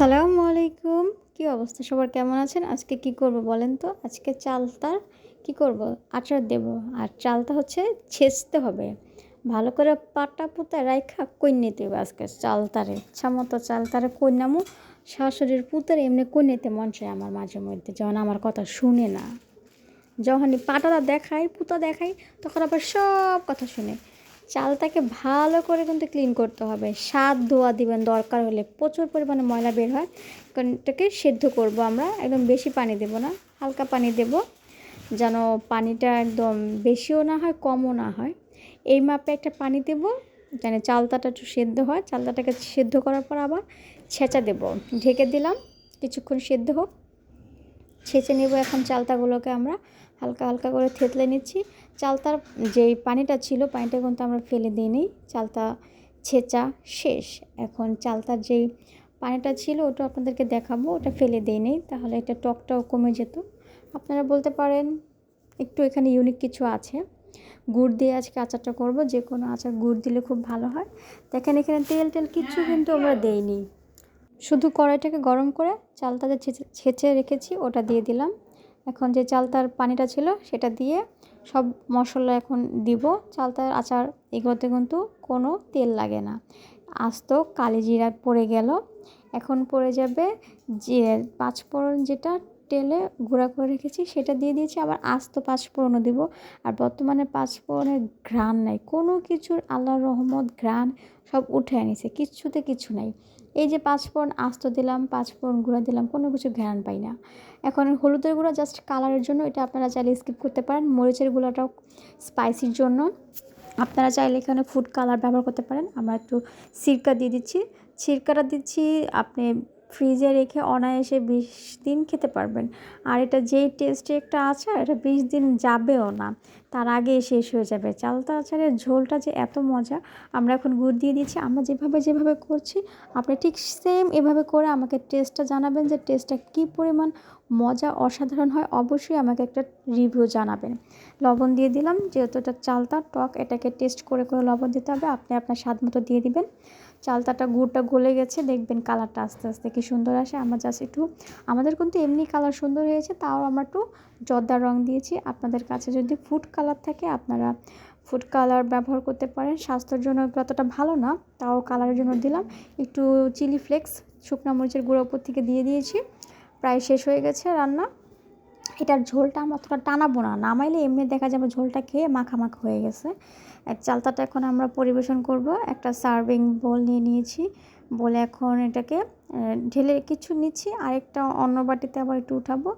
আসসালামু আলাইকুম কি অবস্থা? সবার কেমন আছেন? আজকে কি করব বলেন তো? আজকে চালতার কি করব? আচার দেব। আর চালটা হচ্ছে ছেঁচতে হবে। ভালো করে পাটা পুতা রাইখা কই নিতে হবে আজকে চালতারে ইচ্ছা মতো চালতারে কই নামো। শাশুড়ির পুতারে এমনি কই নিতে মন চায় আমার মাঝে মধ্যে। যখন আমার কথা শুনে না। যখনই পাটাটা দেখাই, পুতা দেখাই, তখন আবার সব কথা শুনে। চালটাকে ভালো করে কিন্তু ক্লিন করতে হবে। স্বাদ ধোয়া দিবেন দরকার হলে। প্রচুর পরিমাণে ময়লা বের হয়। কারণ এটাকে সেদ্ধ করব আমরা। একদম বেশি পানি দেব না। হালকা পানি দেব। যেন পানিটা একদম বেশিও না হয়, কমও না হয়। এই মাপে একটা পানি দেব। যেন চালতাটা একটু সেদ্ধ হয়। চালতাটাকে সেদ্ধ করার পর আবার ছেঁচা দেব। ঢেকে দিলাম। কিছুক্ষণ সেদ্ধ হোক। ছেঁচে নেব এখন চালতাগুলোকে আমরা। হালকা হালকা করে থেতলে নিচ্ছি। চালতার যেই পানিটা ছিল পানিটা কিন্তু আমরা ফেলে দিই নি চালতা ছেঁচা শেষ। এখন চালতার যেই পানিটা ছিল ওটা আপনাদেরকে দেখাবো। ওটা ফেলে দিই নেই তাহলে এটা টকটাও কমে যেত। আপনারা বলতে পারেন একটু এখানে ইউনিক কিছু আছে। গুড় দিয়ে আজকে আচারটা করব। যে কোনো আচার গুড় দিলে খুব ভালো হয়। দেখেন এখানে তেল টেল কিছু কিন্তু আমরা দেইনি। শুধু কড়াইটাকে গরম করে চালতাতে ছেঁচে রেখেছি ওটা দিয়ে দিলাম। এখন যে চালতার পানিটা ছিল সেটা দিয়ে সব মশলা এখন দিব। চালতার আচার এগুলোতে কিন্তু কোনো তেল লাগে না। আস্ত কালি জিরা পড়ে গেল। এখন পড়ে যাবে যে পাঁচফোড়ন যেটা তেলে গুঁড়া করে রেখেছি সেটা দিয়ে দিয়েছি, আবার আস্ত পাঁচফোড়নও দিব। আর বর্তমানে পাঁচফোড়নের ঘ্রাণ নাই। কোনো কিছুর আল্লাহ রহমত, ঘ্রাণ সব উঠে আনিছে কিচ্ছুতে কিছু নাই। এই যে পাঁচফোড়ন আস্ত দিলাম পাঁচফোড়ন গুঁড়া দিলাম, কোনো কিছু ঘ্যান পাই না। এখন হলুদের গুঁড়া জাস্ট কালারের জন্য, এটা আপনারা চাইলে স্কিপ করতে পারেন। মরিচের গুঁড়াটাও স্পাইসির জন্য। আপনারা চাইলে এখানে ফুড কালার ব্যবহার করতে পারেন। আমরা একটু সিরকা দিয়ে দিচ্ছি। সিরকাটা দিচ্ছি, আপনি ফ্রিজে রেখে অনায়াসে বিশ দিন খেতে পারবেন। আর এটা যেই টেস্টে একটা আচার, এটা বিশ দিন যাবেও না। তার আগে শেষ হয়ে যাবে। চালতা আচারের ঝোলটা যে এত মজা, আমরা এখন গুড় দিয়ে দিচ্ছি। আমরা যেভাবে যেভাবে করছি, আপনি ঠিক সেম এভাবে করে আমাকে টেস্টটা জানাবেন যে টেস্টটা কী পরিমাণ মজা অসাধারণ হয়, অবশ্যই আমাকে একটা রিভিউ জানাবেন। লবণ দিয়ে দিলাম, যেহেতু এটা চালতা, টক, এটাকে টেস্ট করে করে লবণ দিতে হবে, আপনি আপনার স্বাদ মতো দিয়ে দিবেন। চালতাটা গুড়টা গলে গেছে, দেখবেন কালারটা আস্তে আস্তে কি সুন্দর আসে। আমার জাস্ট একটু, আমাদের কিন্তু এমনি কালার সুন্দর হয়েছে, তাও আমরা একটু জর্দার রং দিয়েছি। আপনাদের কাছে যদি ফুড কালার থাকে, আপনারা ফুড কালার ব্যবহার করতে পারেন। স্বাস্থ্যের জন্য যতটা ভালো না, তাও কালারের জন্য দিলাম। একটু চিলি ফ্লেক্স শুকনো মরিচের গুঁড়ো উপর থেকে দিয়ে দিয়েছি। প্রায় শেষ হয়ে গেছে রান্না। এটার ঝোলটা আমরা অতটা টানাবো না, নামাইলে এমনি দেখা যাবে ঝোলটা খেয়ে মাখা মাখা হয়ে গেছে। চালতাটা এখন আমরা পরিবেশন করব, একটা সার্ভিং বোল নিয়ে নিয়েছি। বলে এখন এটাকে ঢেলে কিছু নিচ্ছি, আরেকটা অন্য বাটিতে আবার একটু উঠাবো।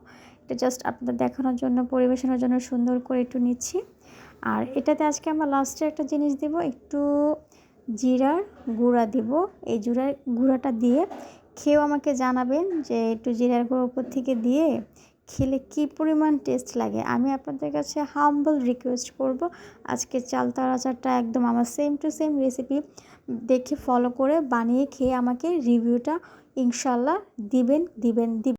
এটা জাস্ট আপনাদের দেখানোর জন্য, পরিবেশনের জন্য সুন্দর করে একটু নিচ্ছি। আর এটাতে আজকে আমরা লাস্টে একটা জিনিস দেব, একটু জিরার গুঁড়া দিব। এই জিরার গুঁড়াটা দিয়ে খেয়েও আমাকে জানাবেন যে একটু জিরার গুঁড়ো উপর থেকে দিয়ে খেলে কি পরিমাণ টেস্ট লাগে। আমি আপনাদের কাছে হাম্বল রিকোয়েস্ট করব। আজকে চালতার আচারটা একদম আমার সেম টু সেম রেসিপি দেখে ফলো করে বানিয়ে খেয়ে আমাকে রিভিউটা ইনশাল্লাহ দিবেন দিবেন দিবেন।